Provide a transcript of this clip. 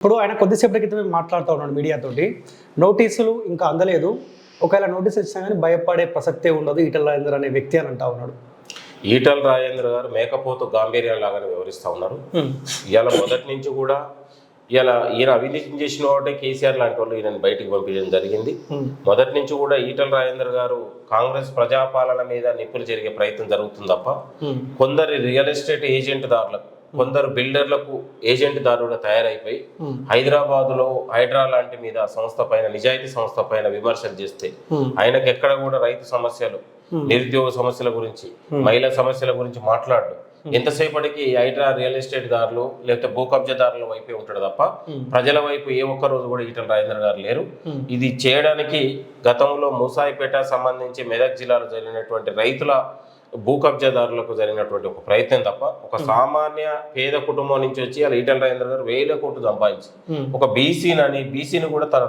ఇప్పుడు ఆయన కొద్దిసేపటి క్రితమే మాట్లాడుతూ ఉన్నాడు మీడియాతోటి. నోటీసులు ఇంకా అందలేదు. ఒకవేళ నోటీస్ ఇచ్చినా కానీ భయపడే ప్రసక్తే ఉండదు. ఈటల రాజేందర్ అనే వ్యక్తి అని అంటా ఉన్నాడు. ఈటల రాజేంద్ర గారు మేకపోతు గాంభీర్యం లాగానే వివరిస్తూ ఉన్నారు. ఇవాళ మొదటి నుంచి కూడా ఇలా ఈయన అవినీతి చేసిన వాటే కేసీఆర్ లాంటి వాళ్ళు ఈయన బయటికి పంపించడం జరిగింది. మొదటి నుంచి కూడా ఈటల రాజేంద్ర గారు కాంగ్రెస్ ప్రజాపాలన మీద నిప్పులు జరిగే ప్రయత్నం జరుగుతుంది తప్ప కొందరి రియల్ ఎస్టేట్ ఏజెంట్ దారులకు కొందరు బిల్డర్లకు ఏజెంట్ దారులుగా తయారైపోయి హైదరాబాద్లో హైడ్రా లాంటి మీద సంస్థ పైన నిజాయితీ సంస్థ పైన విమర్శలు చేస్తే ఆయనకు ఎక్కడ కూడా రైతు సమస్యలు నిరుద్యోగ సమస్యల గురించి మహిళా సమస్యల గురించి మాట్లాడు ఎంతసేపటికి హైడ్రా రియల్ ఎస్టేట్ దారులు లేకపోతే భూ కబ్జాదారుల వైపే ఉంటాడు తప్ప ప్రజల వైపు ఏ ఒక్క రోజు కూడా ఈటల రాజేంద్ర గారు లేరు. ఇది చేయడానికి గతంలో మూసాయిపేట సంబంధించి మెదక్ జిల్లాలో జరిగినటువంటి రైతుల భూ కబ్జాదారులకు జరిగినటువంటి ఒక ప్రయత్నం తప్ప ఒక సామాన్య పేద కుటుంబం నుంచి వచ్చి అలా ఈటల రాజేంద్ర గారు వేల కోట్లు సంపాదించి ఒక బీసీని అని బీసీని కూడా తన